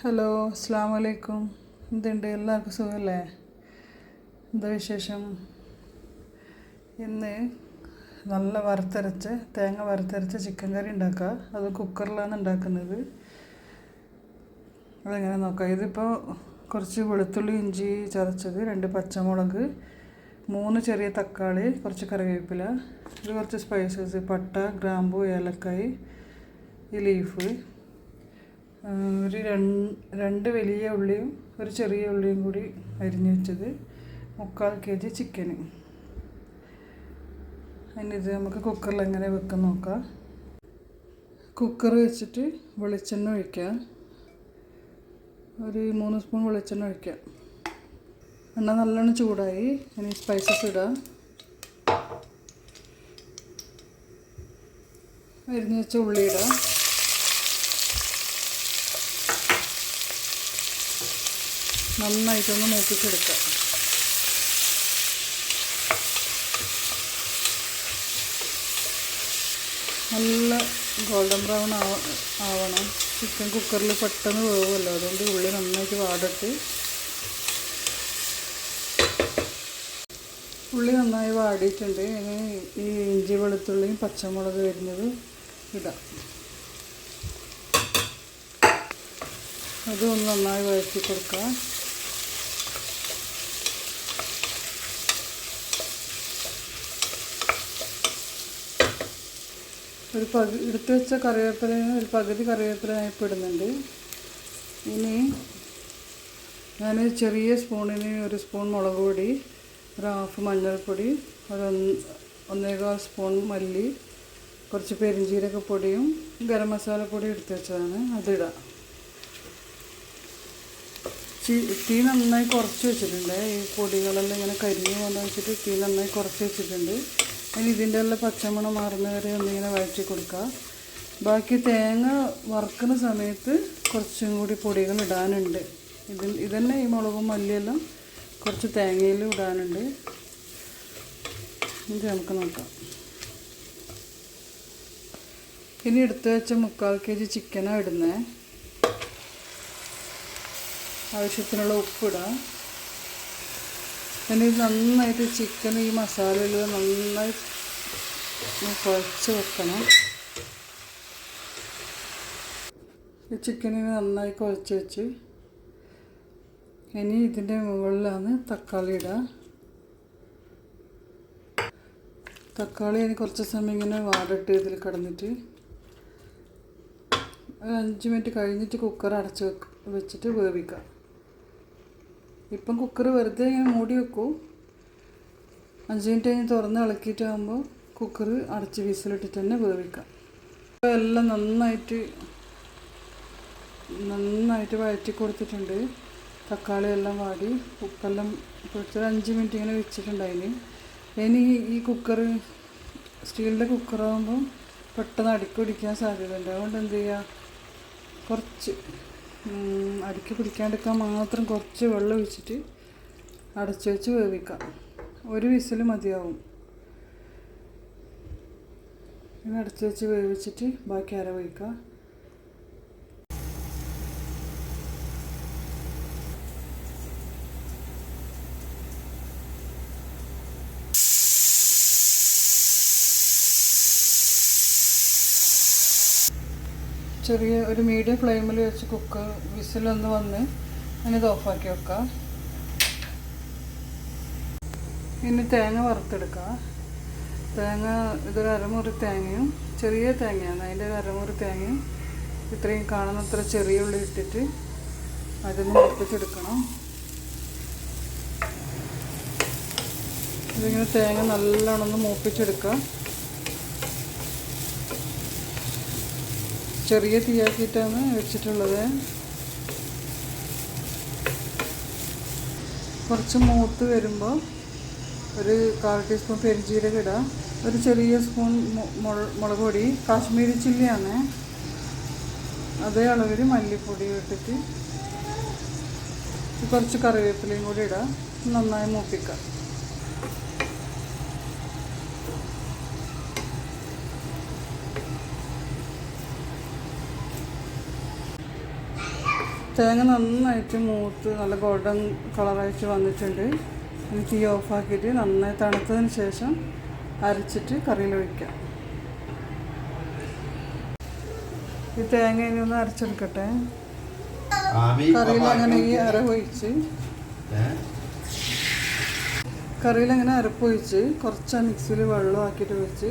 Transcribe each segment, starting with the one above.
Hello അസ്സാം വലൈക്കും എന്തുണ്ട്? എല്ലാവർക്കും സുഖമല്ലേ എന്താ വിശേഷം? ഇന്ന് നല്ല വറുത്തരച്ച് തേങ്ങ വറുത്തരച്ച ചിക്കൻ കറി ഉണ്ടാക്കുക അത് കുക്കറിലാണ് ഉണ്ടാക്കുന്നത്. അതെങ്ങനെ നോക്കാം? ഇതിപ്പോൾ കുറച്ച് വെളുത്തുള്ളി ഇഞ്ചി ചതച്ചത് രണ്ട് പച്ചമുളക് മൂന്ന് ചെറിയ തക്കാളി കുറച്ച് കറിവേപ്പില ഇത് കുറച്ച് സ്പൈസസ് പട്ട ഗ്രാമ്പു ഏലക്കായി ഈ ലീഫ് ഒരു രണ്ട് വലിയ ഉള്ളിയും ഒരു ചെറിയ ഉള്ളിയും കൂടി അരിഞ്ഞു വെച്ചത് മുക്കാൽ കെ ജി ചിക്കന്. അതിനിത് നമുക്ക് കുക്കറിൽ എങ്ങനെ വെക്കാൻ നോക്കാം. കുക്കർ വെച്ചിട്ട് വെളിച്ചെണ്ണ ഒഴിക്കുക. ഒരു മൂന്ന് സ്പൂൺ വെളിച്ചെണ്ണ ഒഴിക്കുക. എണ്ണ നല്ലോണം ചൂടായി ഇനി സ്പൈസസ് ഇടാം. അരിഞ്ഞ് വെച്ച ഉള്ളി ഇടാം. നന്നായിട്ടൊന്ന് മൂപ്പിച്ചെടുക്കാം നല്ല ഗോൾഡൻ ബ്രൗൺ ആവ ആവണം. ചിക്കൻ കുക്കറിൽ പെട്ടെന്ന് വേവുമല്ലോ. അതുകൊണ്ട് ഉള്ളി നന്നായിട്ട് വാടട്ട് ഉള്ളി നന്നായി വാടിയിട്ടുണ്ട്. ഇനി ഈ ഇഞ്ചി വെളുത്തുള്ളിയും പച്ചമുളക് വരുന്നത് ഇടാം. അതൊന്ന് നന്നായി വഴറ്റി കൊടുക്കുക ഒരു പകുതി എടുത്തു വെച്ച കറിവേപ്പില ഒരു പകുതി കറിവേപ്പില ഞാൻ ഇനി ഞാൻ ചെറിയ സ്പൂണിന് ഒരു സ്പൂൺ മുളക് പൊടി ഒരു ഹാഫ് മഞ്ഞൾപ്പൊടി ഒരു ഒന്നേകാൽ സ്പൂൺ മല്ലി കുറച്ച് പെരിഞ്ജീരകപ്പൊടിയും ഗരം മസാലപ്പൊടി എടുത്തു വെച്ചതാണ്. അതിടാം തീ നന്നായി കുറച്ച് വെച്ചിട്ടുണ്ട്. ഈ പൊടികളെല്ലാം ഇങ്ങനെ കരിഞ്ഞ് കൊണ്ട് വെച്ചിട്ട് തീ നന്നായി കുറച്ച് വെച്ചിട്ടുണ്ട്. ഇനി ഇതിന്റെ ഉള്ള പച്ചമണം മാറുന്ന വരെ ഒന്നിങ്ങനെ വഴറ്റി കൊടുക്കുക. ബാക്കി തേങ്ങ വറുക്കുന്ന സമയത്ത് കുറച്ചും കൂടി പൊടികൾ ഇടാനുണ്ട്. ഇതിൽ ഇതന്നെ ഈ മുളകും മല്ലിയെല്ലാം കുറച്ച് തേങ്ങയിൽ ഇടാനുണ്ട്. ഇത് നമുക്ക് നോക്കാം. ഇനി എടുത്തു വെച്ച മുക്കാൽ കെ ജി ചിക്കനാണ് ഇടുന്നത് ആവശ്യത്തിനുള്ള ഉപ്പിടാം. ഇത് നന്നായിട്ട് ചിക്കൻ ഈ മസാലയിൽ നന്നായി കുഴച്ച് വെക്കണം. ഈ ചിക്കനിന് നന്നായി കുഴച്ച് വെച്ച് ഇനി ഇതിന്റെ മുകളിലാണ് തക്കാളി ഇടുക തക്കാളി ഇനി കുറച്ച് സമയം ഇങ്ങനെ വാടട്ട് ഇതിൽ കിടന്നിട്ട് ഒരു അഞ്ച് മിനിറ്റ് കഴിഞ്ഞിട്ട് കുക്കർ അടച്ച് വെച്ചിട്ട് വേവിക്കാം. ഇപ്പം കുക്കർ വെറുതെ ഇങ്ങനെ മൂടി വെക്കൂ. അഞ്ച് മിനിറ്റ് കഴിഞ്ഞ് തുറന്ന് ഇളക്കിയിട്ടാകുമ്പോൾ കുക്കർ അടച്ച് വിസിലിട്ടിട്ട് തന്നെ വേവിക്കാം. ഇപ്പോൾ എല്ലാം നന്നായിട്ട് നന്നായിട്ട് വഴറ്റി കൊടുത്തിട്ടുണ്ട്. തക്കാളി എല്ലാം വാടി ഉപ്പെല്ലാം പൊടിച്ചൊരു അഞ്ച് മിനിറ്റ് ഇങ്ങനെ വെച്ചിട്ടുണ്ടായിന്. ഇനി ഈ- കുക്കർ സ്റ്റീലിന്റെ കുക്കറാകുമ്പോൾ പെട്ടെന്ന് അടിക്കൊടിക്കാൻ സാധ്യതയുണ്ട്. അതുകൊണ്ട് എന്ത് ചെയ്യുക കുറച്ച് അടിക്ക് പിടിക്കാണ്ടിരിക്കാൻ മാത്രം കുറച്ച് വെള്ളം ഒഴിച്ചിട്ട് അടച്ച് വെച്ച് വേവിക്കാം. ഒരു വിസിൽ മതിയാവും. പിന്നെ അടച്ച് വെച്ച് വേവിച്ചിട്ട് ബാക്കി അര ചെറിയ ഒരു മീഡിയം ഫ്ലെയിമിൽ വെച്ച് കുക്ക് വിസിലൊന്ന് വന്ന് അതിനത് ഓഫാക്കി വെക്കാം. ഇനി തേങ്ങ വറുത്തെടുക്കാം. തേങ്ങ ഇതൊരു അരമുറി തേങ്ങയും ചെറിയ തേങ്ങയാണ്. അതിന്റെ ഒരു അരമുറി തേങ്ങയും ഇത്രയും കാണുന്ന അത്ര ചെറിയ ഉള്ളി ഇട്ടിട്ട് അതൊന്ന് മുറിപ്പിച്ചെടുക്കണം ഇതിങ്ങനെ തേങ്ങ നല്ലോണം ഒന്ന് മൂപ്പിച്ചെടുക്കുക ചെറിയ തീയാക്കിയിട്ടാണ് വെച്ചിട്ടുള്ളത്. കുറച്ച് മൂത്ത് വരുമ്പോൾ ഒരു കാൽ ടീസ്പൂൺ പെരിഞ്ചീരകം ഇടാം. ഒരു ചെറിയ സ്പൂൺ മുളക് പൊടി കാശ്മീരി ചില്ലിയാണ്. അതേ അളവിൽ മല്ലിപ്പൊടി ഇട്ടിട്ട് കുറച്ച് കറിവേപ്പിലയും കൂടി ഇടാം. നന്നായി മൂപ്പിക്കാം. തേങ്ങ നന്നായിട്ട് മൂത്ത് നല്ല ഗോൾഡൻ കളറായിട്ട് വന്നിട്ടുണ്ട്. തീ ഓഫാക്കിയിട്ട് നന്നായി തണുത്തതിന് ശേഷം അരച്ചിട്ട് കറിയിൽ ഒഴിക്കാം. ഈ തേങ്ങ ഇനി ഒന്ന് അരച്ചെടുക്കട്ടെ? കറിയിൽ അങ്ങനെ ഈ അര ഒഴിച്ച് കറിയിൽ അങ്ങനെ അരപ്പൊഴിച്ച് കുറച്ച് മിക്സിയിൽ വെള്ളം ആക്കിയിട്ട് വെച്ച്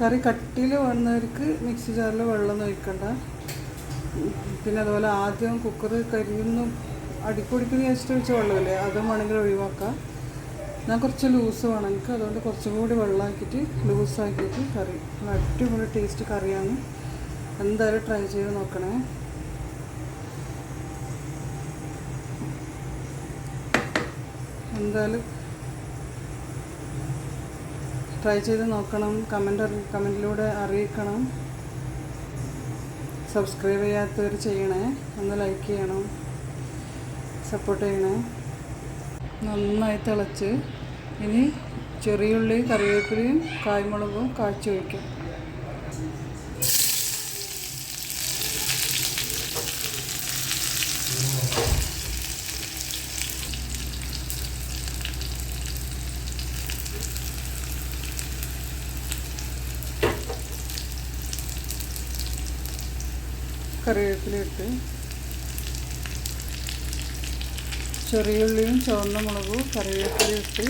കറി കട്ടിയിൽ വേണമെന്നവർക്ക് മിക്സി ജാറിൽ വെള്ളം ഒഴിക്കണ്ട. പിന്നെ അതുപോലെ ആദ്യം കുക്കർ കരിയുന്നു അടിപ്പൊടിക്കുന്ന വെച്ചിട്ട് വെച്ച വെള്ളമില്ലേ അതും വേണമെങ്കിൽ ഒഴിവാക്കാം. ഞാൻ കുറച്ച് ലൂസ് വേണം. എനിക്ക് അതുകൊണ്ട് കുറച്ചും കൂടി വെള്ളമാക്കിയിട്ട് ലൂസാക്കിയിട്ട് കറി. അടിപൊളി ടേസ്റ്റ് കറിയാണ്. എന്തായാലും ട്രൈ ചെയ്ത് നോക്കണേ. എന്തായാലും ട്രൈ ചെയ്ത് നോക്കണം. കമന്റ് കമന്റിലൂടെ അറിയിക്കണം. സബ്സ്ക്രൈബ് ചെയ്യാത്തവർ ചെയ്യണേ. ഒന്ന് ലൈക്ക് ചെയ്യണം. സപ്പോർട്ട് ചെയ്യണേ. നന്നായി തിളച്ച്. ഇനി ചെറിയുള്ളി കറിവേപ്പിലയും കായ്മുളകും കാച്ചി വയ്ക്കും കറിവേപ്പില ഇട്ട് ചെറിയുള്ളിയും ചുവന്ന മുളകും കറിവേപ്പില ഇട്ട്